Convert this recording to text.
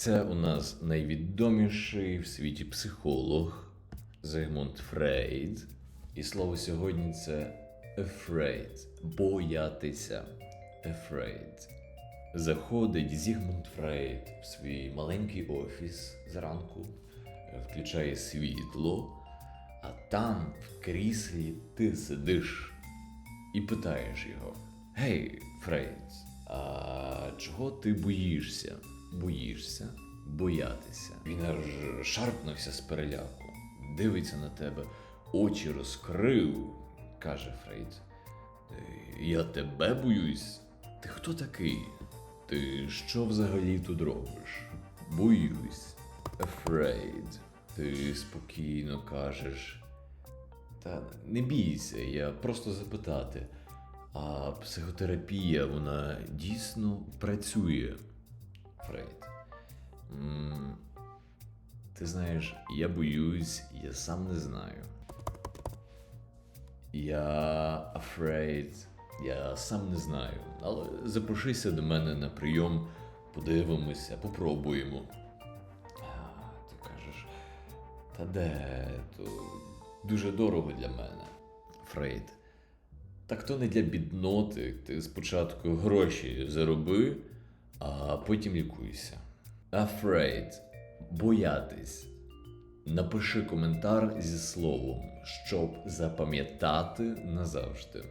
Це у нас найвідоміший в світі психолог Зигмунд Фрейд. І слово сьогодні це afraid. Боятися. Afraid. Заходить Зігмунд Фрейд в свій маленький офіс зранку, включає світло, а там в кріслі ти сидиш і питаєш його: Гей, Фрейд, а чого ти боїшся? Боїшся, боятися. Він аж шарпнувся з переляку, дивиться на тебе, очі розкрив, каже Фрейд. «Е, Я тебе боюсь. Ти хто такий? Ти що взагалі тут робиш? Боюсь. Afraid. Ти спокійно кажеш. Та не бійся, я просто запитати. А психотерапія, вона дійсно працює. Ти знаєш, я боюсь, я сам не знаю. Я afraid, я сам не знаю. Але запишися до мене на прийом, подивимося, попробуємо. А, ти кажеш, та де, то дуже дорого для мене. Фрейд. Так то не для бідноти. Ти спочатку гроші зароби, а потім лікуйся. Afraid. Боятись. Напиши коментар зі словом, щоб запам'ятати назавжди.